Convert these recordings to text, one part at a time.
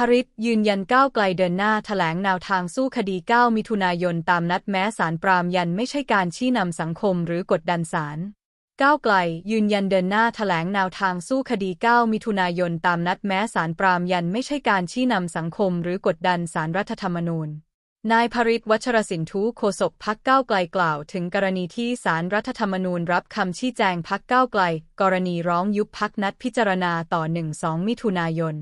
พริศยืนยันก้าวไกลเดินหน้าแถลงแนวทางสู้คดี 9 มิถุนายนตามนัดแม้สารปรามยันไม่ใช่การชี้นำสังคมหรือกดดันศาลก้าวไกล ยืนยันเดินหน้าแถลงแนวทางสู้คดี 9 มิถุนายนตามนัดแม้สารปรามยันไม่ใช่การชี้นำสังคมหรือกดดันศาลรัฐธรรมนูญ นายพริตวัชรสินทุโฆษกพักก้าวไกลกล่าว ถึงกรณีที่ศาลรรัฐธรรมนูญรับคำชี้แจงพักก้าวไกล กรณีร้องยุบพักนัดพิจารณาต่อ 1-2 มิถุนายน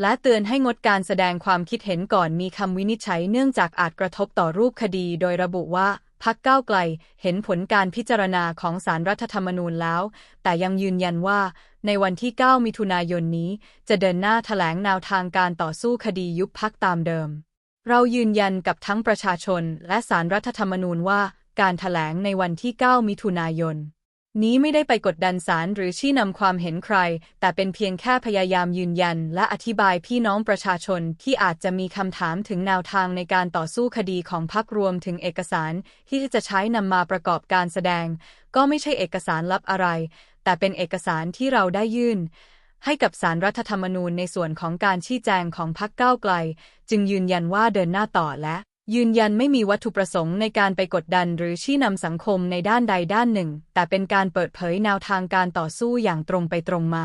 และเตือนให้งดการแสดงความคิดเห็นก่อนมีคำวินิจฉัยเนื่องจากอาจกระทบต่อรูปคดี โดยระบุว่าพักก้าวไกลเห็นผลการพิจารณาของสารรัฐธรรมนูญแล้ว แต่ยังยืนยันว่า ในวันที่ 9 มิถุนายนนี้ จะเดินหน้าแถลงแนวทางการต่อสู้คดียุบพักตามเดิม เรายืนยันกับทั้งประชาชนและสารรัฐธรรมนูญว่า การถแถลงในวันที่ 9 มิถุนายน นี้ไม่ได้ไปกดดันศาลหรือชี้นำความเห็นใคร แต่เป็นเพียงแค่พยายามยืนยัน และอธิบายพี่น้องประชาชนที่อาจจะมีคำถามถึงแนวทางในการต่อสู้คดีของพรรครวมถึงเอกสารที่จะใช้นำมาประกอบการแสดง ก็ไม่ใช่เอกสารลับอะไร แต่เป็นเอกสารที่เราได้ยื่น ให้กับสารรัฐธรรมนูญในส่วนของการชี้แจงของพรรคก้าวไกล จึงยืนยันว่าเดินหน้าต่อและ ยืนยันไม่มีวัตถุประสงค์ในการไปกดดันหรือชี้นำสังคมในด้านใดด้านหนึ่ง แต่เป็นการเปิดเผยแนวทางการต่อสู้อย่างตรงไปตรงมา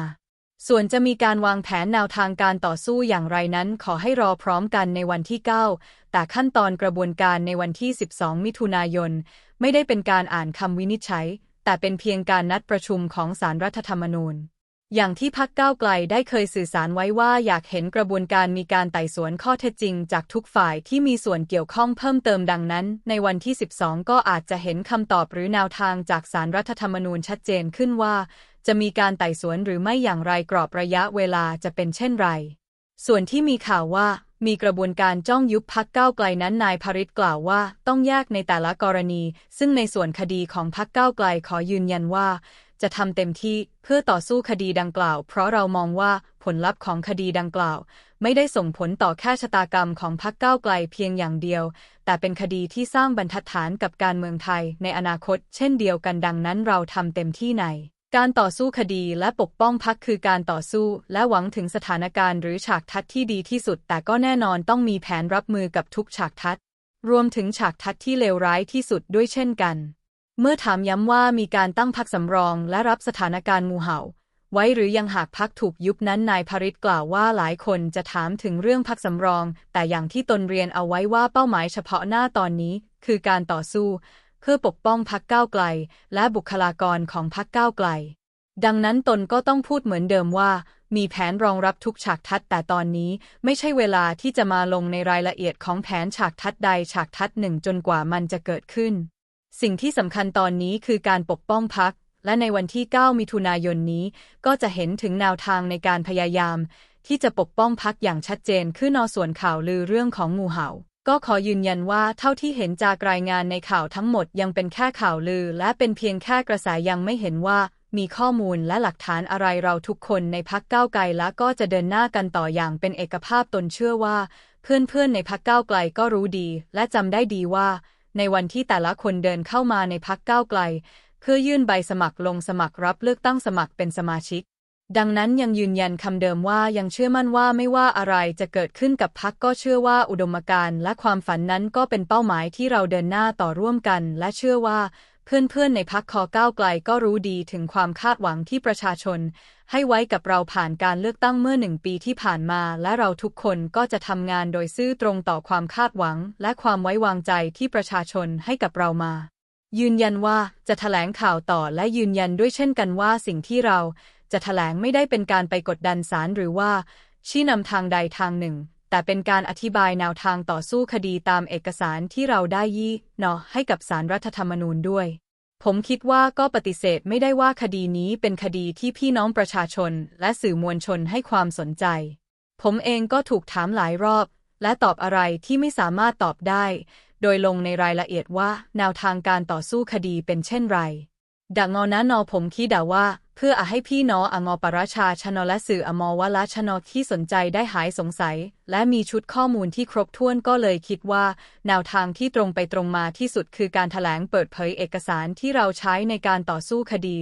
ส่วนจะมีการวางแผนแนวทางการต่อสู้อย่างไรนั้น ขอให้รอพร้อมกันในวันที่ 9 แต่ขั้นตอนกระบวนการในวันที่ 12 มิถุนายน ไม่ได้เป็นการอ่านคำวินิจฉัย แต่เป็นเพียงการนัดประชุมของสารรัฐธรรมนูญ อย่างที่พักก้าวไกลได้เคยสื่อสารไว้ว่าอยากเห็นกระบวนการมีการไต่สวนข้อเท็จจริง จากทุกฝ่ายที่มีส่วนเกี่ยวข้องเพิ่มเติมดังนั้น ในวันที่ 12 ก็อาจจะเห็นคำตอบหรือแนวทางจากสารรัฐธรรมนูญชัดเจนขึ้นว่า จะมีการไต่สวนหรือไม่อย่างไรกรอบระยะเวลาจะเป็นเช่นไร ส่วนที่มีข่าวว่ามีกระบวนการจ้องยุบพักก้าวไกลนั้นนายพริตกล่าวว่าต้องแยกในแต่ละกรณี ซึ่งในส่วนคดีของพักก้าวไกลขอยืนยันว่า จะทำเต็มที่เพื่อต่อสู้คดีดังกล่าว เพราะเรามองว่าผลลัพธ์ของคดีดังกล่าว ไม่ได้ส่งผลต่อแค่ชะตากรรมของพรรคก้าวไกลเพียงอย่างเดียว แต่เป็นคดีที่สร้างบรรทัดฐานกับการเมืองไทยในอนาคต เช่นเดียวกันดังนั้นเราทำเต็มที่ในการต่อสู้คดีและปกป้องพรรคคือการต่อสู้ และหวังถึงสถานการณ์หรือฉากทัดที่ดีที่สุด แต่ก็แน่นอนต้องมีแผนรับมือกับทุกฉากทัด รวมถึงฉากทัดที่เลวร้ายที่สุดด้วยเช่นกัน เมื่อถามย้ำว่ามีการตั้งพักสำรองและรับสถานการณ์งูเห่า ไว้หรือยังหากพักถูกยุบนั้นนายพริตกล่าวว่าหลายคนจะถามถึงเรื่องพักสำรอง แต่อย่างที่ตนเรียนเอาไว้ว่าเป้าหมายเฉพาะหน้าตอนนี้ คือการต่อสู้ เพื่อปกป้องพักก้าวไกล และบุคลากรของพักก้าวไกล ดังนั้นตนก็ต้องพูดเหมือนเดิมว่า มีแผนรองรับทุกฉากทัดแต่ตอนนี้ไม่ใช่เวลาที่จะมาลงในรายละเอียดของแผนฉากทัดใดฉากทัดหนึ่งจนกว่ามันจะเกิดขึ้น สิ่งที่สำคัญตอนนี้คือการปกป้องพัก และในวันที่ 9 มิถุนายนนี้ ก็จะเห็นถึงแนวทางในการพยายาม ที่จะปกป้องพักอย่างชัดเจนขึ้นนอส่วนข่าวลือเรื่องของงูเห่า ก็ขอยืนยันว่าเท่าที่เห็นจากรายงานในข่าวทั้งหมดยังเป็นแค่ข่าวลือ และเป็นเพียงแค่กระแสยังไม่เห็นว่ามีข้อมูลและหลักฐานอะไรเราทุกคนในพักเก้าไกลและก็จะเดินหน้ากันต่ออย่างเป็นเอกภาพตนเชื่อว่า เพื่อนๆในพักเก้าไกลก็รู้ดี และจำได้ดีว่า ในวันที่แต่ละคนเดินเข้ามาในพักก้าวไกล เพื่อยื่นใบสมัครลงสมัครรับเลือกตั้งสมัครเป็นสมาชิก ดังนั้นยังยืนยันคำเดิมว่ายังเชื่อมั่นว่าไม่ว่าอะไรจะเกิดขึ้นกับพักก็เชื่อว่าอุดมการณ์และความฝันนั้นก็เป็นเป้าหมายที่เราเดินหน้าต่อร่วมกัน และเชื่อว่า เพื่อนๆ ในพักคอก้าวไกลก็รู้ดีถึงความคาดหวังที่ประชาชน ให้ไว้กับเราผ่านการเลือกตั้งเมื่อหนึ่งปีที่ผ่านมา และเราทุกคนก็จะทำงานโดยซื่อตรงต่อความคาดหวัง และความไว้วางใจที่ประชาชนให้กับเรามา ยืนยันว่าจะถแถลงข่าวต่อและยืนยันด้วยเช่นกันว่าสิ่งที่เราจะถแถลงไม่ได้เป็นการไปกดดันศาลหรือว่าชี้นำทางใดทางหนึ่ง แต่เป็นการอธิบายแนวทางต่อสู้คดีตามเอกสารที่เราได้ยี่เนาะให้กับสารรัฐธรรมนูญด้วย ผมคิดว่าก็ปฏิเสธไม่ได้ว่าคดีนี้เป็นคดีที่พี่น้องประชาชน และสื่อมวลชนให้ความสนใจ ผมเองก็ถูกถามหลายรอบ และตอบอะไรที่ไม่สามารถตอบได้ โดยลงในรายละเอียดว่าแนวทางการต่อสู้คดีเป็นเช่นไรดังงอนะนอผมคิดด่าว่า เพื่ออาให้พี่น้ององอปราชาชนและสื่ออมอวละชนที่สนใจได้หายสงสัย และมีชุดข้อมูลที่ครบถ้วนก็เลยคิดว่า แนวทางที่ตรงไปตรงมาที่สุดคือการถแถลงเปิดเผยเอกสารที่เราใช้ในการต่อสู้คดี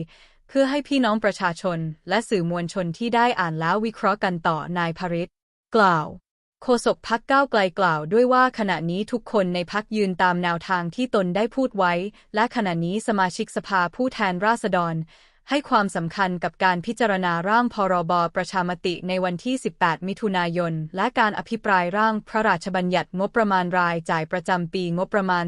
เพื่อให้พี่น้องประชาชน และสื่อมวลชนที่ได้อ่านแล้ววิเคราะห์กันต่อนายพริตกล่าว โฆษกพักก้าวไกลกล่าวด้วยว่าขณะนี้ทุกคนในพักยืนตามแนวทางที่ตนได้พูดไว้ และขณะนี้สมาชิกสภาผู้แทนราษฎร ให้ความสำคัญกับการพิจารณาร่างพรบประชามติในวันที่ 18 มิถุนายน และการอภิปรายร่างพระราชบัญญัติงบประมาณรายจ่ายประจำปีงบประมาณ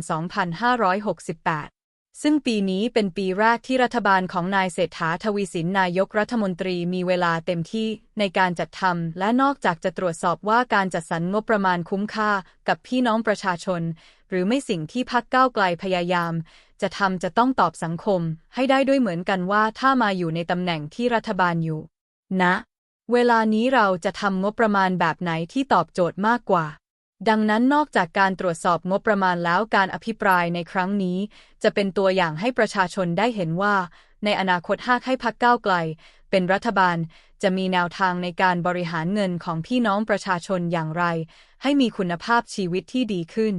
2568ซึ่งปีนี้เป็นปีแรกที่รัฐบาลของนายเศรษฐาทวีสินนายกรัฐมนตรีมีเวลาเต็มที่ในการจัดทำและนอกจากจะตรวจสอบว่าการจัดสรรงบประมาณคุ้มค่ากับพี่น้องประชาชน หรือไม่สิ่งที่พักก้าวไกลพยายาม จะทำจะต้องตอบสังคมให้ได้ด้วยเหมือนกันว่าถ้ามาอยู่ในตำแหน่งที่รัฐบาลอยู่ นะ เวลานี้เราจะทำงบประมาณแบบไหนที่ตอบโจทย์มากกว่า ดังนั้นนอกจากการตรวจสอบงบประมาณแล้วการอภิปรายในครั้งนี้ จะเป็นตัวอย่างให้ประชาชนได้เห็นว่า ในอนาคตหากให้พักก้าวไกล เป็นรัฐบาลจะมีแนวทางในการบริหารเงินของพี่น้องประชาชนอย่างไร ให้มีคุณภาพชีวิตที่ดีขึ้น